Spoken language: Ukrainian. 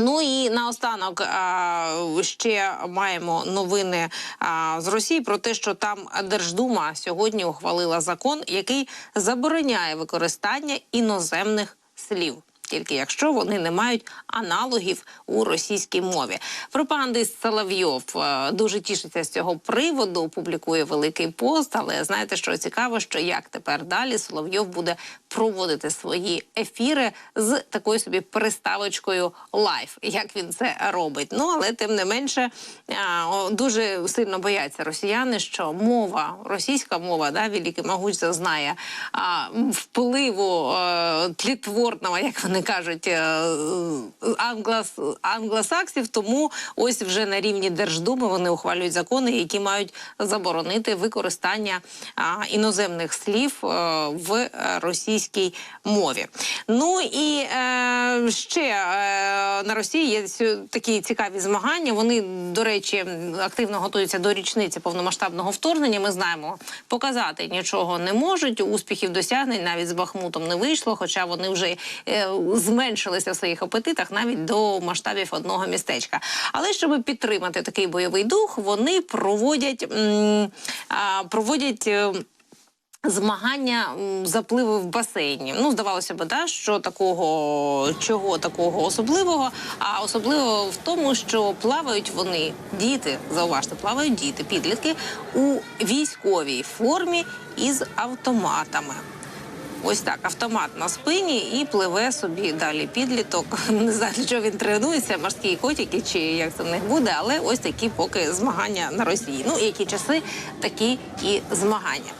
Ну і наостанок ще маємо новини з Росії про те, що там Держдума сьогодні ухвалила закон, який забороняє використання іноземних слів. Тільки якщо вони не мають аналогів у російській мові, пропагандист Соловйов е, дуже тішиться з цього приводу. Публікує великий пост. Але знаєте, що цікаво, що як тепер далі Соловйов буде проводити свої ефіри з такою собі приставочкою лайф. Як він це робить? Ну але тим не менше дуже сильно бояться росіяни, що мова, російська мова, да, великий могуч зазнає впливу е, тлітворного, як вони кажуть, е, англос, англосаксів. Тому ось вже на рівні Держдуми вони ухвалюють закони, які мають заборонити використання іноземних слів е, в е, російській мові. Ну і е, ще е, на Росії є такі цікаві змагання. Вони, до речі, активно готуються до річниці повномасштабного вторгнення. Ми знаємо, показати нічого не можуть. Успіхів досягнень навіть з Бахмутом не вийшло, хоча вони вже е, зменшилися в своїх апетитах навіть до масштабів одного містечка. Але щоб підтримати такий бойовий дух, вони проводять, проводять. Змагання запливи в басейні. Ну, здавалося б, да, що такого чого такого особливого. А особливо в тому, що плавають вони, діти, зауважте, плавають діти, підлітки у військовій формі із автоматами. Ось так, автомат на спині і пливе собі далі підліток. Не знаю, для чого він тренується, морські котики чи як це в них буде, але ось такі поки змагання на Росії. Ну, які часи, такі і змагання.